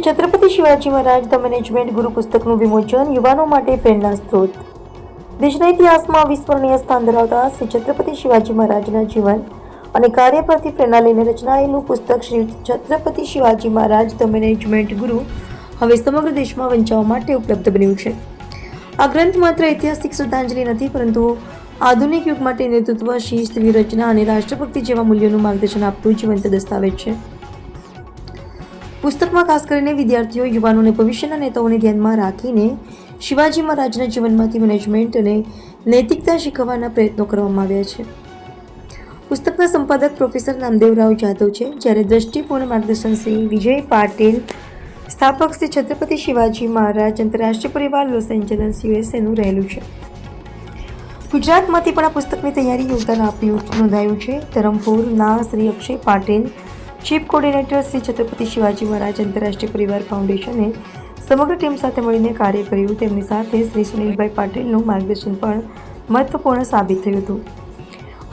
Chhatrapati Shivaji Maharaj the management guru પુસ્તકનું વિમોચન યુવાનો માટે પ્રેરણા સ્ત્રોત દેશના ઇતિહાસમાં વિસ્મરણીય સ્થાન ધરાવતા શ્રી છત્રપતિ શિવાજી મહારાજના જીવન અને કાર્ય પરથી પ્રેરણા લઈને રચનાયેલું પુસ્તક શ્રી છત્રપતિ શિવાજી મહારાજ ધ મેનેજમેન્ટ ગુરુ હવે સમગ્ર દેશમાં વંચાવવા માટે ઉપલબ્ધ બન્યું છે. આ ગ્રંથ માત્ર ઐતિહાસિક શ્રદ્ધાંજલિ નથી, પરંતુ આધુનિક યુગ માટે નેતૃત્વ શિસ્ત વ્યૂહરચના અને રાષ્ટ્રભક્તિ જેવા મૂલ્યોનું માર્ગદર્શન આપતું જીવંત દસ્તાવેજ છે. પુસ્તકમાં ખાસ કરીને વિદ્યાર્થીઓ, યુવાનોને ભવિષ્યના નેતાઓને ધ્યાનમાં રાખીને શિવાજી મહારાજના જીવનમાંથી મેનેજમેન્ટ અને નૈતિકતા શીખવવાના પ્રયત્નો કરવામાં આવ્યા છે. પુસ્તકના સંપાદક પ્રોફેસર નામદેવરાવ જાદવ છે, જ્યારે દ્રષ્ટિપૂર્ણ માર્ગદર્શન શ્રી વિજય પાટીલ, સ્થાપક શ્રી છત્રપતિ શિવાજી મહારાજ, આંતરરાષ્ટ્રીય પરિવાર લોસ એન્જલસ, યુએસએનું રહેલું છે. ગુજરાતમાંથી પણ આ પુસ્તકની તૈયારી યોગદાન આપ્યું, નોંધાયું છે. ધરમપુરના શ્રી અક્ષય પાટીલ ચીફ કોર્ડિનેટર શ્રી છત્રપતિ શિવાજી મહારાજ આંતરરાષ્ટ્રીય પરિવાર ફાઉન્ડેશને સમગ્ર ટીમ સાથે મળીને કાર્ય કર્યું. તેમની સાથે શ્રી સુનિલભાઈ પાટીલનું માર્ગદર્શન પણ મહત્વપૂર્ણ સાબિત થયું હતું.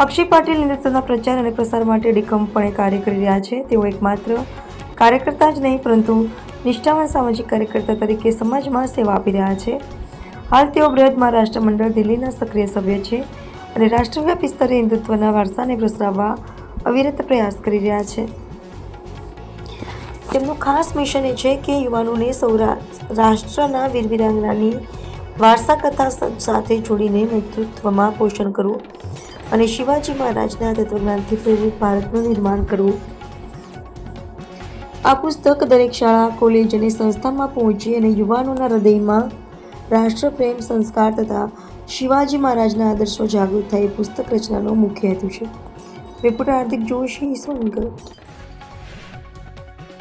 અક્ષય પાટીલ નેતૃત્વના પ્રચાર અને પ્રસાર માટે ડિકમપણે કાર્ય કરી રહ્યા છે. તેઓ એકમાત્ર કાર્યકર્તા જ નહીં, પરંતુ નિષ્ઠાવાન સામાજિક કાર્યકર્તા તરીકે સમાજમાં સેવા આપી રહ્યા છે. હાલ તેઓ બૃહદ મહારાષ્ટ્ર મંડળ દિલ્હીના સક્રિય સભ્ય છે અને રાષ્ટ્રવ્યાપી સ્તરે હિન્દુત્વના વારસાને પ્રસરાવવા અવિરત પ્રયાસ કરી રહ્યા છે. તેમનું ખાસ મિશન એ છે કે યુવાનોને સૌરાષ્ટ્ર રાષ્ટ્રના વીરવીરાંગનાની વારસા કથા સાથે જોડીને નેતૃત્વમાં પોષણ કરવું અને શિવાજી મહારાજના તત્વજ્ઞાનથી પ્રેરિત ભારતનું નિર્માણ કરવું. આ પુસ્તક દરેક શાળા, કોલેજ અને સંસ્થામાં પહોંચી અને યુવાનોના હૃદયમાં રાષ્ટ્રપ્રેમ, સંસ્કાર તથા શિવાજી મહારાજના આદર્શો જાગૃત થાય પુસ્તક રચનાનો મુખ્ય હેતુ છે. રિપોર્ટર હાર્દિક જોશી સોનગઢ